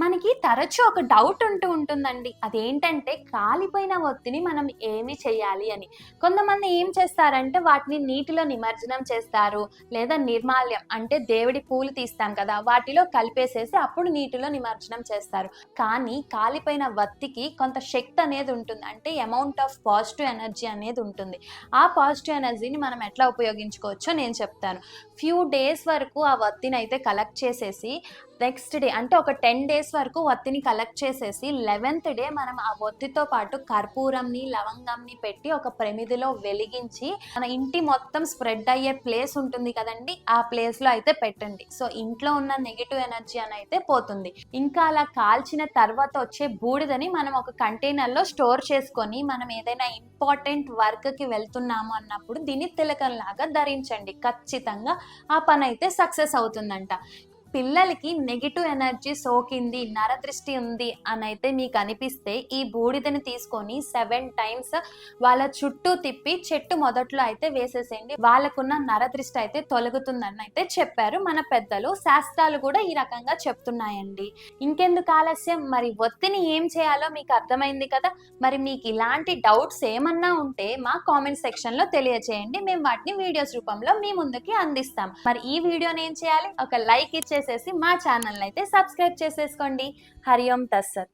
మనకి తరచూ ఒక డౌట్ ఉంటూ ఉంటుందండి. అదేంటంటే కాలిపోయిన ఒత్తిని మనం ఏమి చేయాలి అని. కొంతమంది ఏం చేస్తారంటే వాటిని నీటిలో నిమజ్జనం చేస్తారు లేదా నిర్మాల్యం అంటే దేవుడి పూలు తీస్తాం కదా వాటిలో కలిపేసేసి అప్పుడు నీటిలో నిమజ్జనం చేస్తారు. కానీ కాలిపోయిన వత్తికి కొంత శక్తి అనేది ఉంటుంది. అంటే అమౌంట్ ఆఫ్ పాజిటివ్ ఎనర్జీ అనేది ఉంటుంది. ఆ పాజిటివ్ ఎనర్జీని మనం ఎట్లా ఉపయోగించుకోవచ్చో నేను చెప్తాను. ఫ్యూ డేస్ వరకు ఆ వత్తిని అయితే కలెక్ట్ చేసేసి నెక్స్ట్ డే అంటే ఒక టెన్ డేస్ వరకు ఒత్తిని కలెక్ట్ చేసేసి లెవెన్త్ డే మనం ఆ ఒత్తితో పాటు కర్పూరంని లవంగంని పెట్టి ఒక ప్రమిదిలో వెలిగించి మన ఇంటి మొత్తం స్ప్రెడ్ అయ్యే ప్లేస్ ఉంటుంది కదండి ఆ ప్లేస్లో అయితే పెట్టండి. సో ఇంట్లో ఉన్న నెగిటివ్ ఎనర్జీ అని అయితే పోతుంది. ఇంకా అలా కాల్చిన తర్వాత వచ్చే బూడిదని మనం ఒక కంటైనర్లో స్టోర్ చేసుకొని మనం ఏదైనా ఇంపార్టెంట్ వర్క్కి వెళ్తున్నాము అన్నప్పుడు దీన్ని తిలకంలాగా ధరించండి. ఖచ్చితంగా ఆ పని అయితే సక్సెస్ అవుతుందంట. పిల్లలకి నెగిటివ్ ఎనర్జీ సోకింది నరదృష్టి ఉంది అని అయితే మీకు అనిపిస్తే ఈ బూడిదని తీసుకొని సెవెన్ టైమ్స్ వాళ్ళ చుట్టూ తిప్పి చెట్టు మొదట్లో అయితే వేసేసేయండి. వాళ్ళకున్న నరదృష్టి అయితే తొలగుతుందని అయితే చెప్పారు మన పెద్దలు. శాస్త్రాలు కూడా ఈ రకంగా చెప్తున్నాయండి. ఇంకెందుకు ఆలస్యం? మరి ఒత్తిని ఏం చేయాలో మీకు అర్థమైంది కదా? మరి మీకు ఇలాంటి డౌట్స్ ఏమన్నా ఉంటే మా కామెంట్ సెక్షన్లో తెలియచేయండి. మేము వాటిని వీడియోస్ రూపంలో మీ ముందుకి అందిస్తాం. మరి ఈ వీడియోని ఏం చేయాలి? ఒక లైక్ ఇచ్చే చేసేసి మా ఛానల్ని అయితే సబ్స్క్రైబ్ చేసేసుకోండి. హరి ఓం తస్సత్